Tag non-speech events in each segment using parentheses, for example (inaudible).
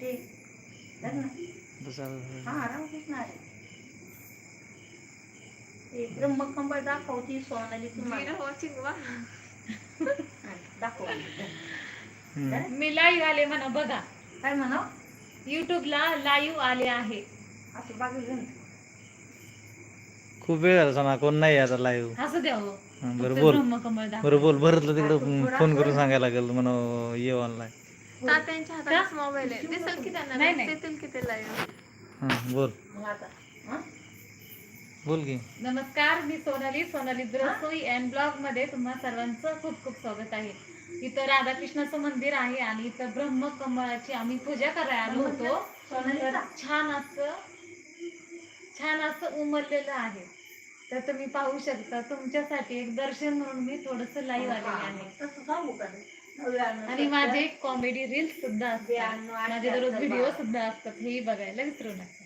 ते. धर ना. बसा- हा आराम दिसणार आहे ते ब्रह्मकंबळ दाखवती सोनाली तुम्हाला (laughs) दाखव. हम्म. मी लाईव्ह आले म्हणा बघा. काय म्हणा युट्यूबला लाईव्ह आले आहे. असं घेऊन. खूप वेळ झाला सणा कोण नाही आता लाईव्ह असं द्या हो. बरं बोल. बरं बोल भरतलं तिकडं फोन करून सांगायला लागेल म्हणा ये ऑनलाईन तात्यांच्या मोबाईल आहे. दिसेल की त्यांना नाही, नाही. दिसेल की ते लाईव्ह हां बोल. मग आता हा? बोल की. नमस्कार मी सोनाली सोनाली रसोई अँड ब्लॉगमध्ये तुम्हा सर्वांचं खूप खूप स्वागत आहे. इथं राधाकृष्णाचं मंदिर आहे आणि इथं ब्रह्मकमळाची आम्ही पूजा करायला आलो होतो. तर छान असं छान असं उमललेलं आहे. तर तुम्ही पाहू शकता तुमच्यासाठी एक दर्शन म्हणून मी थोडस लाईव्ह आलेले आहे. तसं सांगू का? आणि माझे कॉमेडी रील्स सुद्धा असतात. माझे दररोज व्हिडिओ. सुद्धा असतात. हेही बघायला विसरू नका.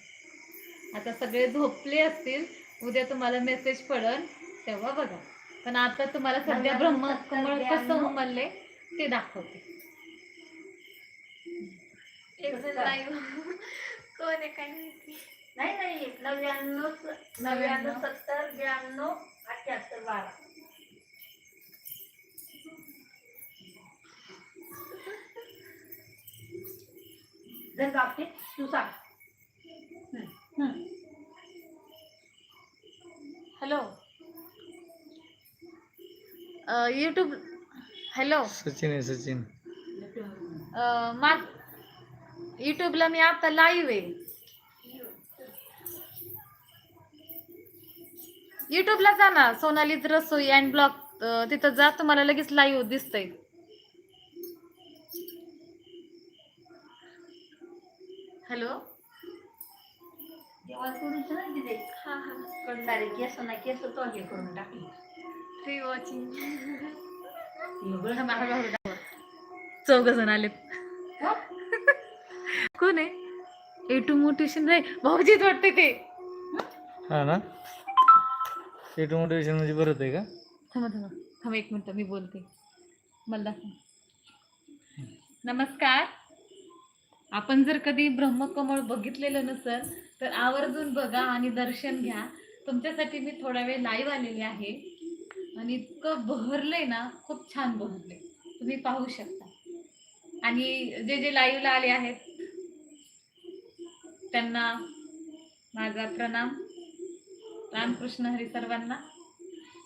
आता सगळे झोपले असतील. उद्या तुम्हाला मेसेज पडल. तेव्हा बघा. पण आता तुम्हाला सध्या ब्रह्म कमळ कसं. उमलले ते दाखवते. कोण आहे काय माहिती नाही. नाही नव्याण्णव स- नव्याण्णव. सत्तर ब्याण्णव अठ्याहत्तर बारा. जर बाबतीत तू सांग. हॅलो युट्यूब हॅलो सचिन आहे सचिन. मा युट्यूबला मी आता लाईव्ह आहे. युट्यूबला जा ना सोनालीच रसोई अँड ब्लॉग तिथं जा तुम्हाला लगेच लाईव्ह दिसतंय. हॅलो? तेव्हा थोडीशी ना तिथे. हा हा. कडणारे केस ना केस तोंडे करून टाकले. फ्री वॉचिंग चौघ जण आलेत. हो? कोण आहे? एटू मोटिवेशन नाही भाऊजीच वाटते ते. हा ना? एटू मोटिवेशन म्हणजे बरं आहे का? थांबा थांबा. थांबा एक मिनिट मी बोलते. मला दाखव. नमस्कार. आपण जर कधी ब्रह्मकमळ बघितलेलं नसेल तर आवर्जून बघा आणि दर्शन घ्या. तुमच्यासाठी मी थोडा वेळ लाईव्ह आलेली आहे. आणि इतकं बहरलंय ना खूप छान बहरलंय. तुम्ही पाहू शकता. आणि जे जे लाईव्हला आले आहेत त्यांना माझा प्रणाम. रामकृष्ण हरी सर्वांना.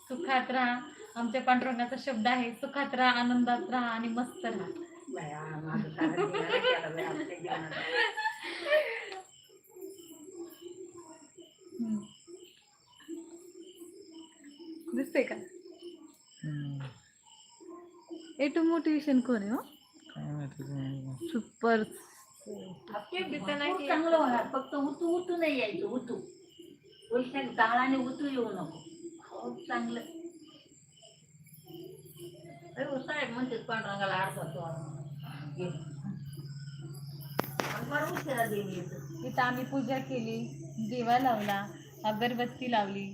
सुखात राहा. आमच्या पांडुरंगाचा शब्द आहे सुखात राहा आनंदात राहा आणि मस्त राहा. बाया, माझं सारं जीवन केलं बाया आपल्या जीवनात. दिसतंय का? हम्म. एटू मोटिवेशन कोण आहे हो? काय माहिती तुम्हाला. सुपर आपल्या भीतीला खूप चांगलं होणार. फक्त उतू उतू नाही यायचं उतू उलट्या जाळाने उतू येऊ नको. खूप चांगलं. अरे हो, साहेब म्हणते पांडुरंगाला अर्धा तो इथं आम्ही पूजा केली दिवा लावला अगरबत्ती लावली.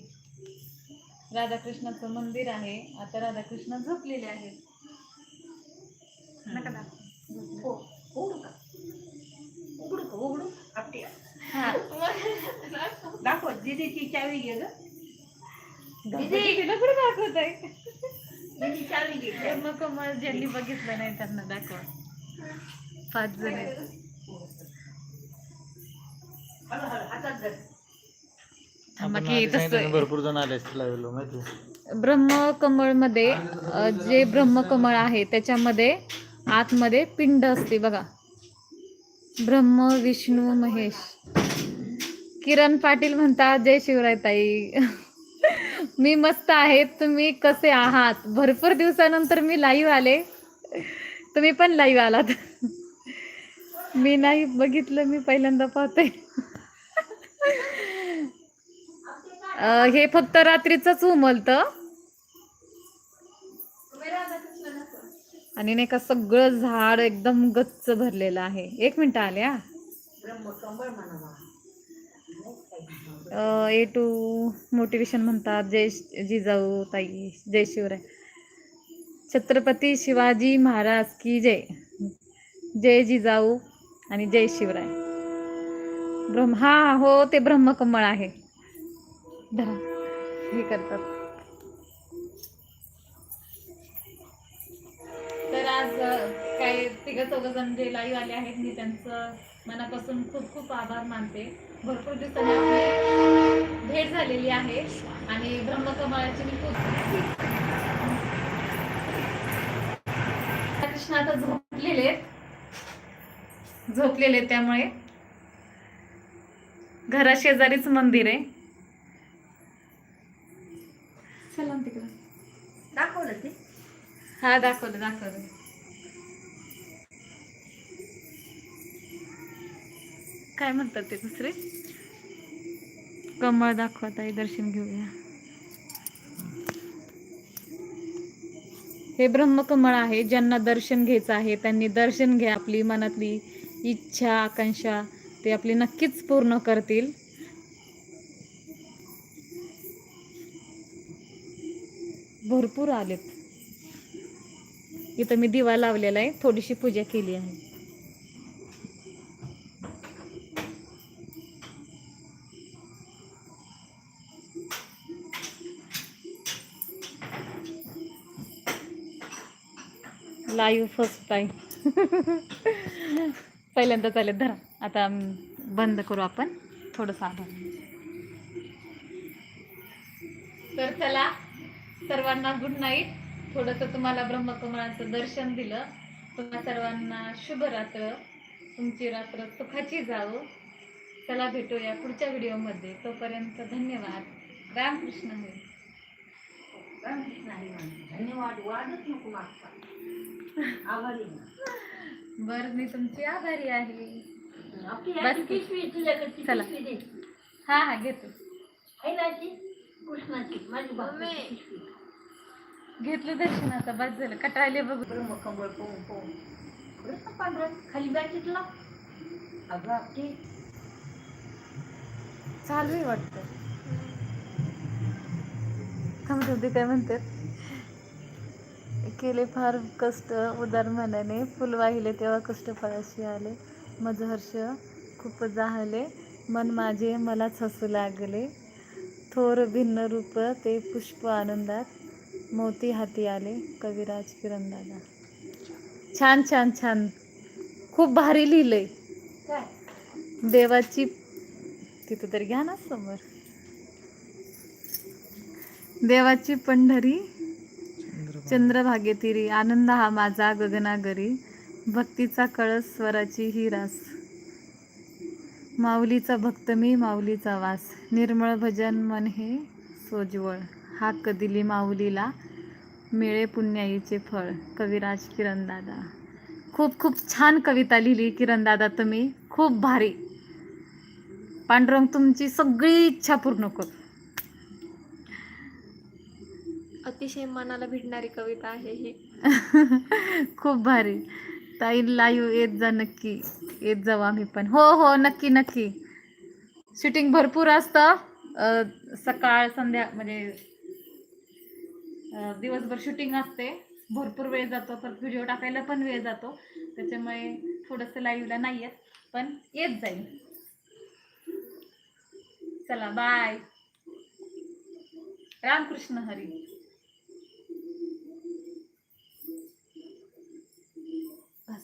राधाकृष्णाचं मंदिर आहे. आता राधाकृष्ण झोपलेले आहेत. दाखवू. हो दाखव दीदीची चावी घे ग. दीदी दाखवत आहे. मग कमळ ज्यांनी बघितलं नाही त्यांना दाखवा. पाच जण भरपूर जण आले? ब्रह्मकमळमध्ये जे ब्रह्मकमळ आहे त्याच्यामध्ये आतमध्ये पिंड असते बघा. ब्रह्म विष्णू महेश. किरण पाटील म्हणतात जय शिवराय ताई. मी मस्त आहे तुम्ही कसे आहात? भरपूर दिवसानंतर मी लाईव्ह आले. तुम्ही पण लाईव्ह आलात. मी नाही बघितलं मी पहिल्यांदा पाहते हे फक्त रात्रीच उमलतं. आणि नाही का सगळं झाड एकदम गच्च भरलेलं आहे. एक मिनिट आले हा. ए टू मोटिवेशन म्हणतात जय जिजाऊ ताई जय शिवराय. छत्रपती शिवाजी महाराज की जय. जय जिजाऊ आणि जय शिवराय. ब्रह्म हा हो ते ब्रह्मकमळ आहे. धरा हे करतात. तर आज काही तिघ चौघ जण जे लाईव्ह आले आहेत मी त्यांचं मनापासून खूप खूप आभार मानते. भरपूर दिवसांनी आपली भेट झालेली आहे आणि ब्रह्मकमळाची मी खूप कृष्ण आता झोपलेले आहेत. झोपलेले त्यामुळे. घरा शेजारीच मंदिर आहे. चला तिकडं. दाखवलं ते? हा दाखवलं दाखवलं. काय म्हणतात ते दुसरे? कमळ दाखवत आहे दर्शन घेऊया. हे ब्रह्मकमळ आहे ज्यांना दर्शन घ्यायचं आहे त्यांनी दर्शन घ्या आपली मनातली इच्छा आकांक्षा ते आपली नक्कीच पूर्ण करतील. भरपूर आलेत. इथं मी दिवा लावलेला आहे थोडीशी पूजा केली आहे. लाईव्ह फर्स्ट टाईम पहिल्यांदा चालेल धरा. आता बंद करू आपण. थोडंसं आभार. तर चला सर्वांना गुड नाईट थोडंसं तुम्हाला ब्रह्मकुमारांचं दर्शन दिलं. तुम्हा सर्वांना शुभ रात्र. तुमची रात्र सुखाची जावं. चला भेटूया पुढच्या व्हिडिओमध्ये तोपर्यंत धन्यवाद. रामकृष्ण हरी. रामकृष्ण हरी म्हणते. धन्यवाद. वादच नको मागता आभारी आहे. बर मी तुमची आभारी आहे आपली. पिशवी तुझ्याकडची चला. पिशवी दे. हा हा घेतो. आहे ना ती कृष्णाची माझी पिशवी घेतलं बस झालं. कटाळले बघ. पोहून पोहून. पांढरं खाली बॅचेतला अगं आपली. चालू आहे वाटतं. थांबत होते काय म्हणतात? केले फार कष्ट उदार मनाने. फुल वाहिले तेव्हा कष्ट फळाशी आले. मज हर्ष खूप जाहले. मन माझे मलाच हसू लागले. थोर भिन्न रूप ते पुष्प आनंदात मोती हाती आले. कविराज किरणदादा. छान छान छान. खूप भारी लिहिलंय. देवाची तिथं तरी घ्या ना समोर. देवाची पंढरी चंद्रभागेतिरी आनंद हा माझा गगनागरी भक्तीचा कळस स्वराची ही रास. माऊलीचा भक्त मी माऊलीचा वास. निर्मळ भजन मन हे सोज्वळ. हाक दिली माऊलीला मिळे पुण्याईचे फळ. कविराज किरणदादा. खूप खूप छान कविता लिहिली किरणदादा तुम्ही. खूप भारी. पांडुरंग तुमची सगळी इच्छा पूर्ण कर. अतिशय मनाला भिडणारी कविता आहे ही. (laughs) खूप भारी. ताई लाईव्ह येत जा नक्की. येत जाऊ आम्ही पण. हो हो नक्की नक्की. शूटिंग भरपूर असतं. सकाळ संध्या म्हणजे दिवसभर शूटिंग असते. भरपूर वेळ जातो तर व्हिडिओ टाकायला पण वेळ जातो. त्याच्यामुळे थोडंसं लाईव्हला नाही येत पण येत जाईल. चला बाय रामकृष्ण हरी.